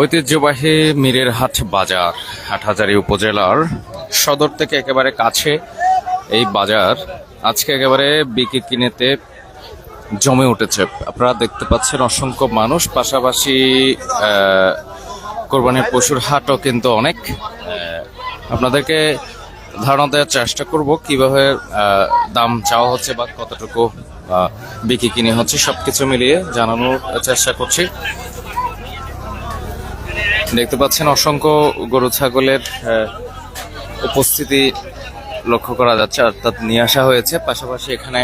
ঐতিহ্যবাহী মীরের হাট বাজার হাটহাজারী উপজেলার সদর থেকে একেবারে কাছে এই বাজার। আজকে একেবারে বিক্রি কিনেতে জমে উঠেছে। আপনারা দেখতে পাচ্ছেন অসংখ্য মানুষ, পাশাপাশি কোরবানির পশুর হাটও কিন্তু অনেক। আপনাদেরকে ধারণা দেওয়ার চেষ্টা করব কীভাবে দাম চাওয়া হচ্ছে বা কতটুকু বিক্রি কিনে হচ্ছে, সবকিছু মিলিয়ে জানানোর চেষ্টা করছি। দেখতে পাচ্ছেন অসংখ্য গরু, ছাগলের উপস্থিতি লক্ষ্য করা যাচ্ছে, অর্থাৎ নিয়ে আসা হয়েছে। পাশাপাশি এখানে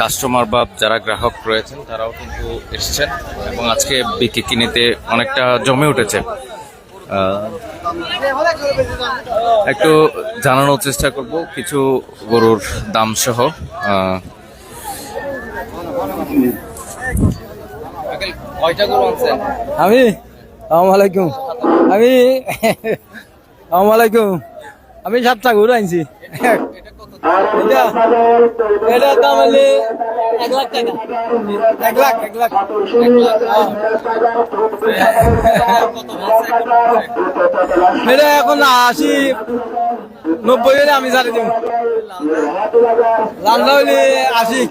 কাস্টমার বা যারা গ্রাহক রয়েছেন, তারাও কিন্তু এসেছেন এবং আজকে বিক্রি কিনেতে অনেকটা জমে উঠেছে। একটু জানানোর চেষ্টা করব, কিছু গরুর দাম সহ। আমি? আলাইকুম। আমি আলাইকুম। আমি সাতটা ঘুরে আনছি। এখন আশি, নব্বই আমি ছাড়ে দিব হলে আশি।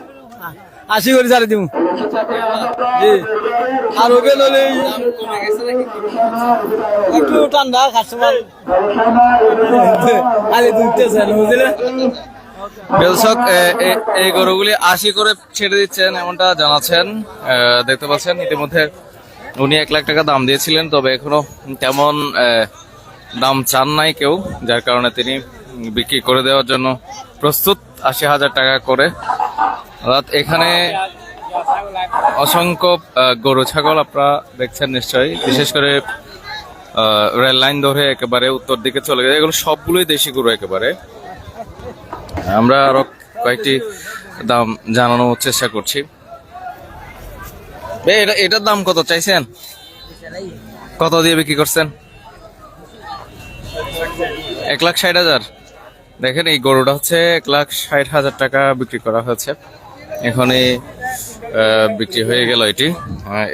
আশি করে ছাড়ে দিব আর একটু ঠান্ডা এই গরুগুলি আশি করে ছেড়ে দিচ্ছেন এমনটা জানাচ্ছেন। দেখতে পাচ্ছেন, ইতিমধ্যে উনি এক লাখ টাকা দাম দিয়েছিলেন, তবে এখনও তেমন দাম চান নাই কেউ, যার কারণে তিনি বিক্রি করে দেওয়ার জন্য প্রস্তুত আশি হাজার টাকা করে। অর্থাৎ এখানে অসংখ্য গরু, ছাগল আপনারা দেখছেন নিশ্চয়ই। বিশেষ করে রেল লাইন ধরে একেবারে উত্তর দিকে চলে গেছে। এগুলো সবগুলোই দেশি গরু একেবারে। আমরা আরও কয়েকটি দাম জানানোর চেষ্টা করছি। এটা এটার দাম কত চাইছেন? কত দিয়ে বিক্রি করছেন? এক লাখ ষাট হাজার। দেখেন, এই গরুটা হচ্ছে এক লাখ ষাট হাজার টাকা বিক্রি করা হয়েছে। এখানে বিক্রি হয়ে গেল এটি।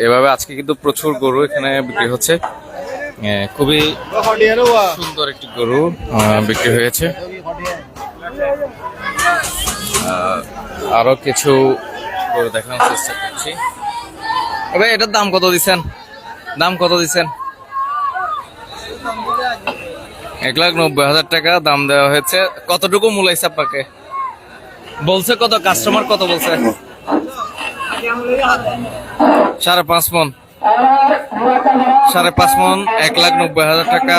এভাবে আজকে কিন্তু প্রচুর গরু এখানে বিক্রি হচ্ছে। আহ, খুবই সুন্দর একটি গরু বিক্রি হয়েছে। আরও কিছু গরু দেখানোর চেষ্টা করছি। তবে এটার দাম কত দিচ্ছেন? দাম কত দিচ্ছেন? এক লাখ নব্বই হাজার টাকা দাম দেওয়া হয়েছে। কতটুকু মূলাইছে আপনাকে? বলছে কত কাস্টমার কত বলছে সাড়ে পাঁচ মন সাড়ে পাঁচ মন এক লাখ নব্বই হাজার টাকা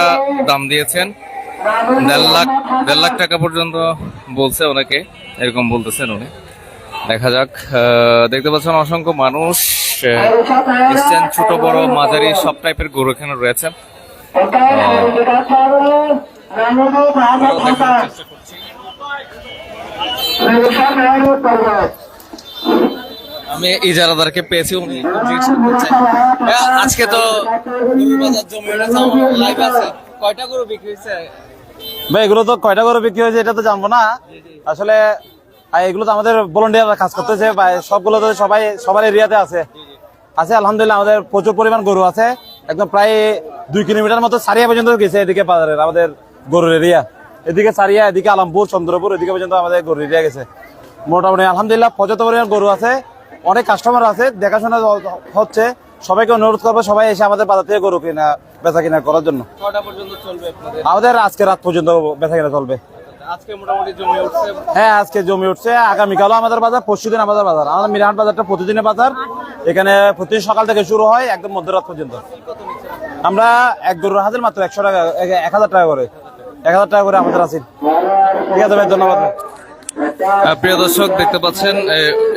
দাম দিয়েছেন দেড় লাখ দেড় লাখ টাকা পর্যন্ত বলছে ওনাকে এরকম বলতেছেন উনি দেখা যাক দেখতে পাচ্ছেন অসংখ্য মানুষ এসছেন ছোট বড় মাঝারি সব টাইপের গরু এখানে রয়েছে আমি ইজারাদারকে পেয়েছি উনি জিজ্ঞেস করছে "ভাইয়া, আজকে তো লাইভ আছে। কয়টা গরু বিক্রি হয়েছে? ভাই এগুলো তো কয়টা করে বিক্রি হয়েছে এটা তো জানব না। আসলে এগুলো তো আমাদের ভলেন্টিয়াররা কাজ করতেছে সবগুলো তো সবাই সবার এরিয়াতে আছে। আছে আলহামদুলিল্লাহ আমাদের প্রচুর পরিমাণ গরু আছে। একদম প্রায় দুই কিলোমিটার মতো সারিয়া পর্যন্ত গেছে এদিকে বাজারের আমাদের গরুর এরিয়া এদিকে সারিয়া এদিকে আলমপুর চন্দ্রপুর এদিকে পর্যন্ত আমাদের গরুর এরিয়া গেছে। মোটামুটি আলহামদুলিল্লাহ পর্যাপ্ত পরিমাণ গরু আছে অনেক কাস্টমার আছে দেখাশোনা হচ্ছে সবাইকে অনুরোধ করব সবাই এসে আমাদের বাজার থেকে গরু কিনা বেচা কিনা করার জন্য। আমাদের আজকে রাত পর্যন্ত বেচা কিনা চলবে। হ্যাঁ আজকে জমি উঠছে আগামীকালও আমাদের বাজার পরশু দিন আমাদের বাজার। আমাদের মিরাহাট বাজারটা প্রতিদিনের বাজার এখানে প্রতিদিন সকাল থেকে শুরু হয় একদম মধ্যরাত পর্যন্ত। আমরা এক গরুর হাজার মাত্র একশো টাকা এক হাজার টাকা করে। এক হাজার টাকা করে আমাদের আছে ঠিক আছে ভাই, ধন্যবাদ। প্রিয় দর্শক, দেখতে পাচ্ছেন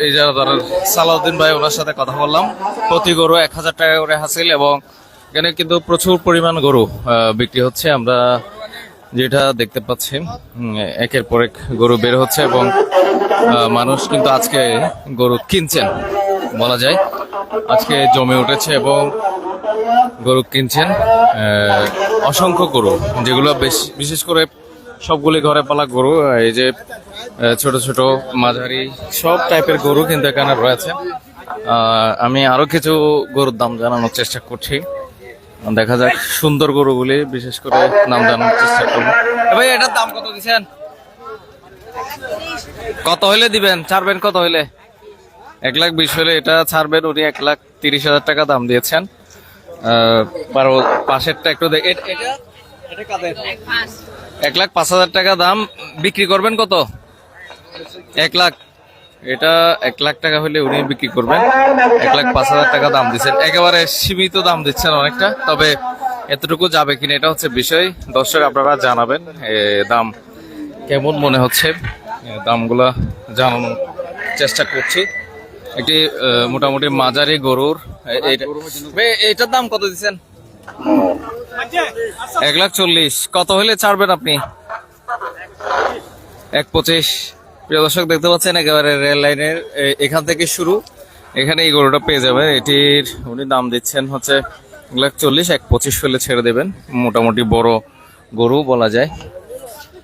এই যারা সালাউদ্দিন ভাই, ওনার সাথে কথা বললাম। প্রতি গরু এক হাজার টাকা করে হাসিল এবং এখানে কিন্তু প্রচুর পরিমাণ গরু বিক্রি হচ্ছে। আমরা যেটা দেখতে পাচ্ছি একের পর এক গরু বের হচ্ছে এবং মানুষ কিন্তু আজকে গরু কিনছেন, বলা যায়। আজকে জমে উঠেছে এবং গরু কিনছেন অসংখ্য গরু, যেগুলো বেশ- বিশেষ করে সবগুলি ঘরে পালা গরু এই যে ছোট ছোট মাঝারি, সব টাইপের গরু কিন্তু এখানে রয়েছে। আমি আরও কিছু গরুর দাম জানানোর চেষ্টা করছি। দেখা যাক সুন্দর গরুগুলি, বিশেষ করে নাম জানার চেষ্টা করব। ভাই, এটার দাম কত দিচ্ছেন? কত হইলে দিবেন? ছাড়বেন কত হইলে? এক লাখ বিশ হলে এটা ছাড়বেন, উনি এক লাখ তিরিশ হাজার টাকা দাম দিয়েছেন। পাশেরটা একটু দেখ এক লাখ পাঁচ হাজার টাকা দাম। বিক্রি করবেন কত? এক লাখ। এটা এক লাখ টাকা হলে উনি বিক্রি করবেন। এক লাখ পাঁচ হাজার টাকা দাম দিচ্ছেন। একেবারে সীমিত দাম দিচ্ছেন অনেকটা, তবে এতটুকু যাবে কিনা এটা হচ্ছে বিষয়। দর্শক, আপনারা জানাবেন দাম কেমন মনে হচ্ছে? দামগুলা জানানোর চেষ্টা করছি। একটি মোটামুটি মাঝারি গরুর এ- এইটা- ভাই, এইটার দাম কত দিচ্ছেন? এক লাখ চল্লিশ। কত হলে ছাড়বেন আপনি? এক পঁচিশ। প্রিয় দর্শক দেখতে পাচ্ছেন একেবারে রেল লাইনের এখান থেকে শুরু। এখানে এই গরুটা পেয়ে যাবেন এটির উনি দাম দিচ্ছেন হচ্ছে এক লাখ চল্লিশ এক পঁচিশ হলে ছেড়ে দেবেন। মোটামুটি বড় গরু বলা যায়।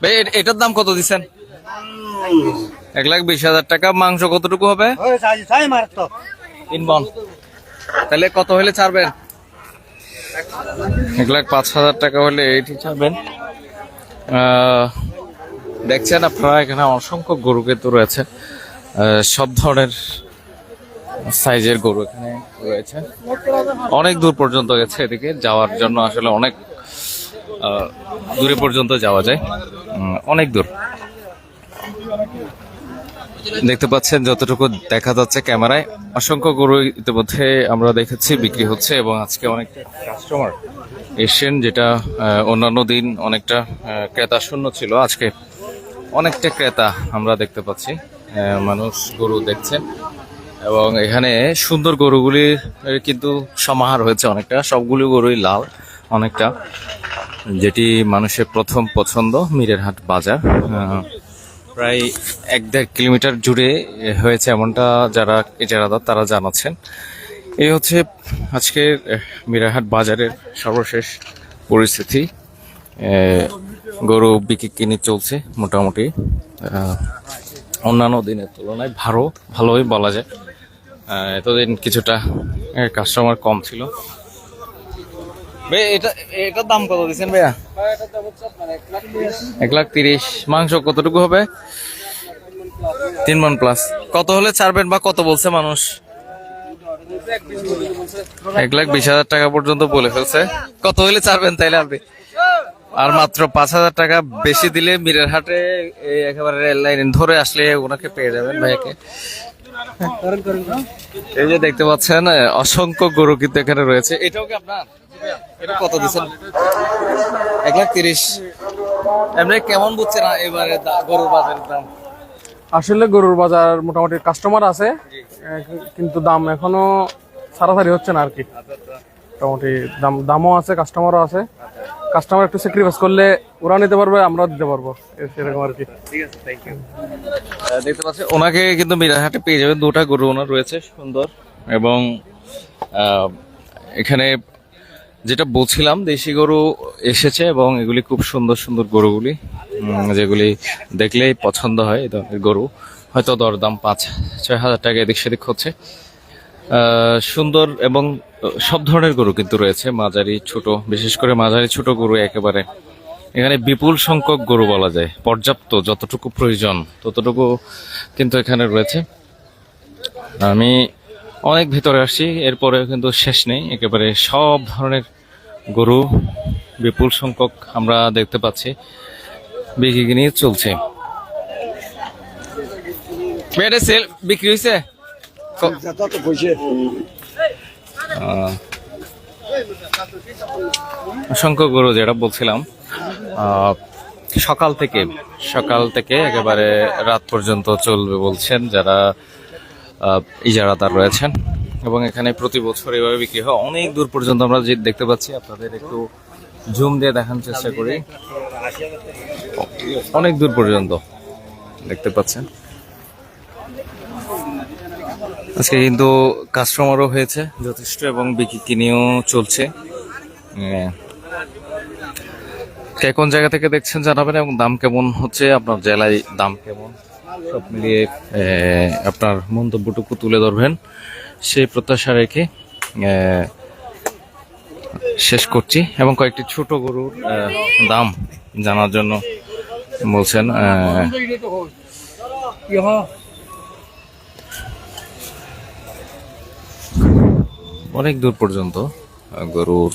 ভাই এটার দাম কত দিচ্ছেন? এক লাখ বিশ হাজার টাকা। মাংস কতটুকু হবে? তাহলে কত হলে ছাড়বেন? এক লাখ পাঁচ হাজার টাকা হলে এটি ছাড়বেন। দেখছেন আপনারা এখানে অসংখ্য গরু কিন্তু রয়েছে। সব ধরনের সাইজের গরু এখানে রয়েছে। অনেক দূর পর্যন্ত গেছে এদিকে। যাওয়ার জন্য আসলে অনেক দূরে পর্যন্ত যাওয়া যায়। অনেক দূর। দেখতে পাচ্ছেন যতটুকু দেখা যাচ্ছে ক্যামেরায়। অসংখ্য গরু ইতিমধ্যে আমরা দেখেছি, বিক্রি হচ্ছে এবং আজকে অনেকটা কাস্টমার এসছেন, যেটা অন্যান্য দিন অনেকটা ক্রেতা শূন্য ছিল। আজকে অনেকটা ক্রেতা আমরা দেখতে পাচ্ছি মানুষ গরু দেখছেন। এবং এখানে সুন্দর গরুগুলির কিন্তু সমাহার হয়েছে অনেকটা। সবগুলি গরুই লাল, অনেকটা, যেটি মানুষের প্রথম পছন্দ মিরেরহাট বাজার। প্রায় এক দেড় কিলোমিটার জুড়ে হয়েছে এমনটা যারা ইজারাদার তারা জানাচ্ছেন। এই হচ্ছে আজকের মিরাহাট বাজারের সর্বশেষ পরিস্থিতি। গরু বিক্রি কিনে চলছে মোটামুটি। অন্যান্য দিনের তুলনায় ভালো, ভালোই বলা যায়। এতদিন কিছুটা কাস্টমার কম ছিল। এক লাখ তিরিশ। মাংস কতটুকু হবে? তিন মন প্লাস কত হলে ছাড়বেন বা কত বলছে মানুষ? এক লাখ বিশ হাজার টাকা পর্যন্ত বলে ফেলছে। কত হলে ছাড়বেন তাইলে আপনি? আর মাত্র পাঁচ হাজার টাকা বেশি দিলে মিরের হাটে একেবারে রেল লাইন ধরে আসলে ওনাকে পেয়ে যাবেন ভাইয়াকে। এই যে দেখতে পাচ্ছেন, অসংখ্য গরু কিন্তু এখানে রয়েছে। এটাও কি আপনার? এটা কত দিচ্ছেন? এক লাখ তিরিশ। এমনি কেমন বুঝছেন এবারে গরুর বাজারের দাম? আসলে গরুর বাজার মোটামুটি কাস্টমার আছে কিন্তু দাম এখনও সারাসারি হচ্ছে না আর কি। মোটামুটি দাম দামও আছে কাস্টমারও আছে। কাস্টমার একটু স্যাক্রিফাইস করলে ওরা নিতে পারবে আমরাও দিতে পারব। সেরকম আর কি। আহ, দেখতে পাচ্ছেন ওনাকে কিন্তু মিরাহাটে পেয়ে যাবে দুটা গরু ওনার রয়েছে সুন্দর। এবং এখানে যেটা বলছিলাম, দেশি গরু এসেছে এবং এগুলি খুব সুন্দর সুন্দর গরুগুলি যেগুলি দেখলেই পছন্দ হয় এই গরু। হয়তো দরদাম পাঁচ, ছয় হাজার টাকা এদিক সেদিক হচ্ছে। সুন্দর এবং সব ধরনের গরু কিন্তু রয়েছে, মাঝারি, ছোট, বিশেষ করে মাঝারি, ছোট গরু একেবারে। এখানে বিপুল সংখ্যক গরু বলা যায়, পর্যাপ্ত যতটুকু প্রয়োজন ততটুকু কিন্তু এখানে রয়েছে। আমি অনেক ভিতরে আসছি, এরপরে কিন্তু শেষ নেই, একেবারে সব ধরনের গরু, বিপুল সংখ্যক আমরা দেখতে পাচ্ছি, বিক্রি কিনে চলছে বিক্রি হয়েছে অসংখ্য গরু যেটা বলছিলাম সকাল থেকে সকাল থেকে একেবারে রাত পর্যন্ত চলবে বলছেন, যারা ইজারাদার রয়েছেন এবং এখানে প্রতি বছর এভাবে বিক্রি হয়। অনেক দূর পর্যন্ত আমরা যে দেখতে পাচ্ছি, আপনাদের একটু জুম দিয়ে দেখানোর চেষ্টা করি। অনেক দূর পর্যন্ত দেখতে পাচ্ছেন। আজকে কিন্তু কাস্টমারও হয়েছে, যথেষ্ট, এবং বিক্রি কিনেও চলছে। কে কোন জায়গা থেকে দেখছেন জানাবেন, এবং দাম কেমন হচ্ছে, আপনার জেলায় দাম কেমন? সব মিলিয়ে আপনার মন্তব্যটুকু তুলে ধরবেন। সেই প্রত্যাশা রেখে শেষ করছি এবং কয়েকটি ছোট গরুর দাম জানার জন্য বলছেন অনেক দূর পর্যন্ত গরুর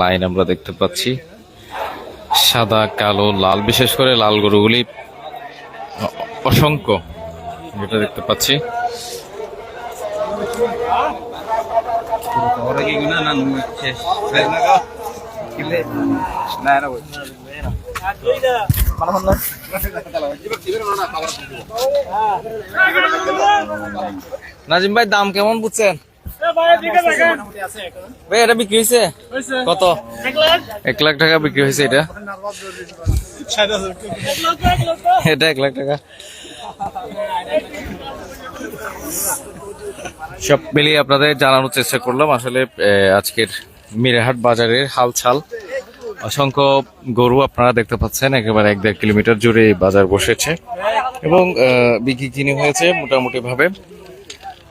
লাইন আমরা দেখতে পাচ্ছি। সাদা, কালো, লাল, বিশেষ করে লাল গরুগুলি অসংখ্য যেটা দেখতে পাচ্ছি। নাজিম ভাই দাম কেমন বুঝছেন? ভাই এটা বিক্রি হয়েছে? কত? এক লাখ। টাকা বিক্রি হয়েছে এটা। এটা এক লাখ টাকা। সব মিলিয়ে আপনাদের জানানোর চেষ্টা করলাম। আসলে আজকের মিরাহাট বাজারের হালচাল। অসংখ্য গরু আপনারা দেখতে পাচ্ছেন একেবারে এক দেড় কিলোমিটার জুড়ে বাজার বসেছে। এবং আহ, বিক্রি কিনে হয়েছে মোটামুটি ভাবে উম,